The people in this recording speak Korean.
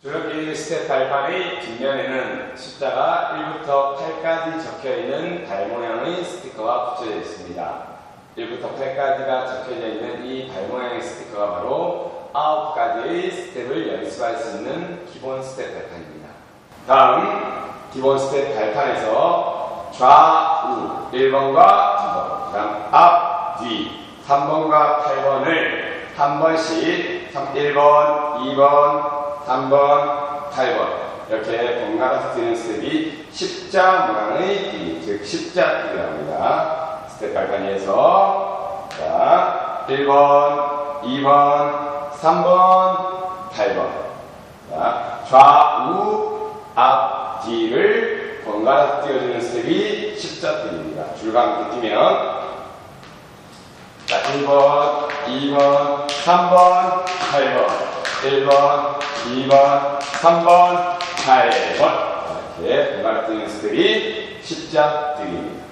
줄넘기 스텝 발판의 뒷면에는 숫자가 1부터 8까지 적혀 있는 발 모양의 스티커가 붙여져 있습니다. 1부터 8까지가 적혀져 있는 이발 모양의 스티커가 바로 9가지의 스텝을 연습할 수 있는 기본 스텝 발판입니다. 다음 기본 스텝 발판에서 좌우 1번과 2번, 그다음 앞, 뒤 3번과 8번을 한 번씩 1번, 2번, 3번, 8번 이렇게 번갈아서 뛰는 스텝이 십자 모양의 뛰기, 즉 십자 뛰기라고 합니다. 스텝 발판위에서 자 1번, 2번, 3번, 8번 자, 좌우, 앞, 뒤를 번갈아서 뛰어주는 스텝이 십자 뛰기입니다. 줄과 함께 뛰면 자, 1번, 2번, 3번, 8번 1번, 2번, 3번, 8번 이렇게 뛰는 스텝이 십자 뛰기입니다.